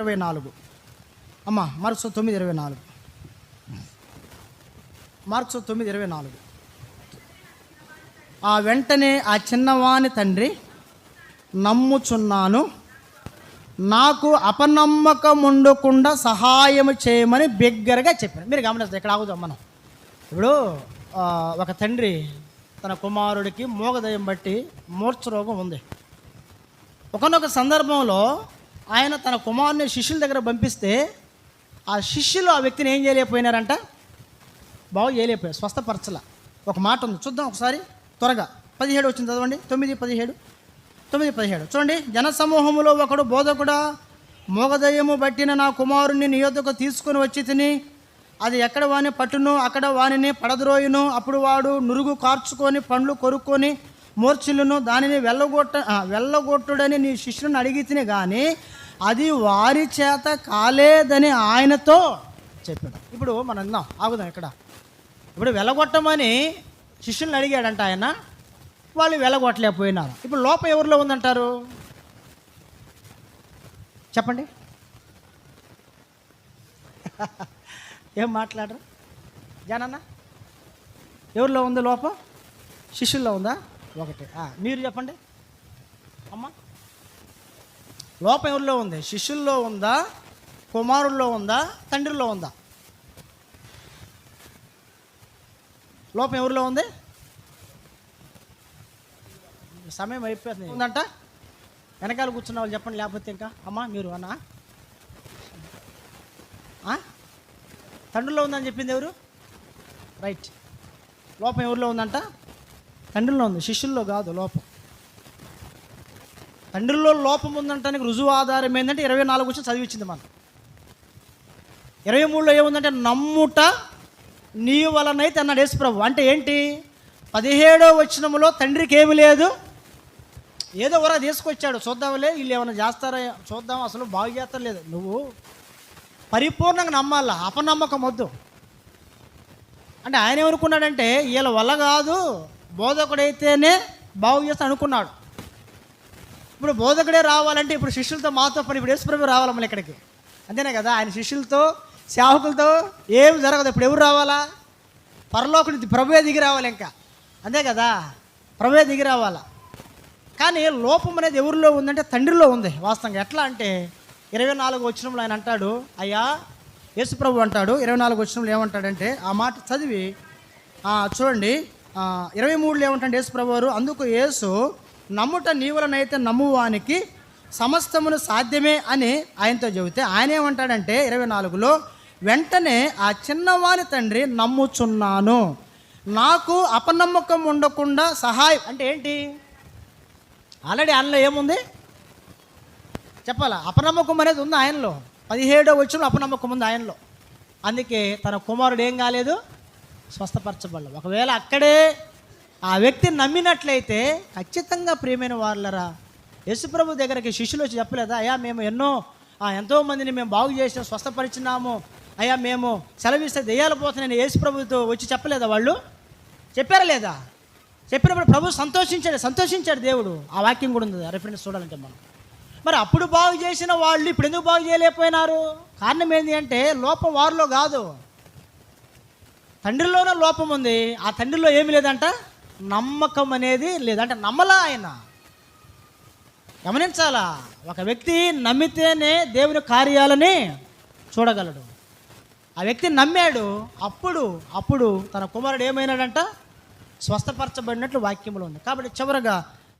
ఇరవై నాలుగు. అమ్మ మార్క్స్ తొమ్మిది ఇరవై నాలుగు. మార్క్స్ తొమ్మిది ఇరవై నాలుగు. ఆ వెంటనే ఆ చిన్నవాని తండ్రి నమ్ముచున్నాను. నాకు అపనమ్మకం ఉండకుండా సహాయం చేయమని బిగ్గరగా చెప్పాను మీరు గమనిస్తారు ఇక్కడ ఆగుదాం మనం. ఇప్పుడు ఒక తండ్రి తన కుమారుడికి మోగదయం బట్టి మూర్ఛ రోగం ఉంది. ఒకనొక సందర్భంలో ఆయన తన కుమారుని శిష్యుల దగ్గర పంపిస్తే ఆ శిష్యులు ఆ వ్యక్తిని ఏం చేయలేకపోయినారంట? బాగు చేయలేకపోయారు స్వస్థపరచల. ఒక మాట ఉంది చూద్దాం ఒకసారి త్వరగా. పదిహేడు వచ్చింది చదవండి. తొమ్మిది పదిహేడు. తొమ్మిది పదిహేడు. చూడండి జనసమూహములో ఒకడు బోధకుడా మోగదయ్యము బట్టిన నా కుమారుని నియోజక తీసుకుని వచ్చి తిని అది ఎక్కడ వాని పట్టును అక్కడ వానిని పడద్రోయును. అప్పుడు వాడు నురుగు కార్చుకొని పండ్లు కొరుక్కొని మూర్ఛిల్లును దానిని వెళ్ళగొట్ట వెళ్ళగొట్టుడని నీ శిష్యుని అడిగి తిని కానీ అది వారి చేత కాలేదని ఆయనతో చెప్పాడు. ఇప్పుడు మనం విందాం. ఆగుదాం ఇక్కడ. ఇప్పుడు వెలగొట్టమని శిష్యుల్ని అడిగాడంట ఆయన. వాళ్ళు వెలగొట్టలేకపోయినారు. ఇప్పుడు లోపం ఎవరిలో ఉందంటారు? చెప్పండి. ఏం మాట్లాడరు? జానన్న ఎవరిలో ఉంది లోపం? శిష్యుల్లో ఉందా? ఒకటి. మీరు చెప్పండి. అమ్మ. లోపం ఎవరిలో ఉంది? శిష్యుల్లో ఉందా? కుమారుల్లో ఉందా? తండ్రిలో ఉందా? లోపం ఎవరిలో ఉంది? సమయం అయిపోతుంది ఉందంట? వెనకాల కూర్చున్న వాళ్ళు చెప్పండి లేకపోతే ఇంకా? అమ్మా మీరు అన్నా? తండ్రిలో ఉందని చెప్పింది ఎవరు? రైట్. లోపం ఎవరిలో ఉందంట? తండ్రిలో ఉంది. శిష్యుల్లో కాదు లోపం. తండ్రిలో లోపం ఉందంటానికి రుజువు ఆధారం ఏంటంటే ఇరవై నాలుగు వచ్చి చదివించింది మనం ఇరవై మూడులో ఏముందంటే నమ్ముట నీ వలనైతే అన్నాడు యేసుప్రభు అంటే ఏంటి? పదిహేడో వచ్చినములో తండ్రికి ఏమి లేదు. ఏదో వరా తీసుకొచ్చాడు. చూద్దాంలే వీళ్ళు ఏమైనా చేస్తారా? చూద్దాం అసలు బాగు చేస్తారు లేదు? నువ్వు పరిపూర్ణంగా నమ్మాలా? అపనమ్మకం వద్దు. అంటే ఆయన ఏమనుకున్నాడంటే వీళ్ళ వల్ల కాదు బోధకుడైతేనే బాగు చేస్తా అనుకున్నాడు. ఇప్పుడు బోధకుడే రావాలంటే ఇప్పుడు శిష్యులతో మాతో పని ఇప్పుడు యేసుప్రభు రావాలి మళ్ళీ ఇక్కడికి అంతేనే కదా ఆయన శిష్యులతో సేవకులతో ఏం జరగదు. ఇప్పుడు ఎవరు రావాలా? పరలోకుడి ప్రభువే దిగి రావాలి ఇంకా. అంతే కదా ప్రభువే దిగి రావాలా. కానీ లోపం అనేది ఎవరిలో ఉందంటే తండ్రిలో ఉంది వాస్తవంగా. ఎట్లా అంటే ఇరవై నాలుగు వచ్చినంలో ఆయన అంటాడు అయ్యా యేసుప్రభు అంటాడు. ఇరవై నాలుగు వచ్చినంలో ఏమంటాడంటే ఆ మాట చదివి చూడండి ఇరవై మూడులో ఏమంటాడు యేసుప్రభు వారు అందుకు యేసు నమ్ముట నీవులనైతే నమ్మువానికి సమస్తమును సాధ్యమే అని ఆయనతో చెబితే ఆయన ఏమంటాడంటే ఇరవై నాలుగులో వెంటనే ఆ చిన్నవాని తండ్రి నమ్ముచున్నాను. నాకు అపనమ్మకం ఉండకుండా సహాయం అంటే ఏంటి? ఆల్రెడీ ఆయనలో ఏముంది? చెప్పాలా? అపనమ్మకం అనేది ఉంది ఆయనలో. పదిహేడో వచ్చిన అపనమ్మకం ఉంది ఆయనలో. అందుకే తన కుమారుడు ఏం కాలేదు? స్వస్థపరచబడలేదు. ఒకవేళ అక్కడే ఆ వ్యక్తిని నమ్మినట్లయితే ఖచ్చితంగా ప్రియమైన వాళ్ళరా యశుప్రభు దగ్గరికి శిష్యులు వచ్చి చెప్పలేదా అయ్యా మేము ఎన్నో ఎంతోమందిని ఎంతో మందిని మేము బాగు చేసినాం స్వస్థపరిచినాము. అయ్యా మేము సెలవిస్తే దెయ్యాలు పోతున్నాయని యేసుప్రభుతో వచ్చి చెప్పలేదా వాళ్ళు? చెప్పారా లేదా? చెప్పినప్పుడు ప్రభు సంతోషించాడు సంతోషించాడు దేవుడు. ఆ వాక్యం కూడా ఉంది రిఫరెన్స్ చూడాలంటే మనం. మరి అప్పుడు బాగు చేసిన వాళ్ళు ఇప్పుడు ఎందుకు బాగు చేయలేకపోయినారు? కారణం ఏంటి అంటే లోపం వారిలో కాదు. తండ్రిలోనే లోపం ఉంది ఆ తండ్రిలో ఏమి లేదంట? నమ్మకం అనేది లేదంటే నమ్మలా ఆయన? గమనించాలా? ఒక వ్యక్తి నమ్మితేనే దేవుని కార్యాలని చూడగలడు. ఆ వ్యక్తి నమ్మాడు అప్పుడు అప్పుడు తన కుమారుడు ఏమైనాడంట? స్వస్థపరచబడినట్లు వాక్యంలో ఉంది. కాబట్టి చివరగా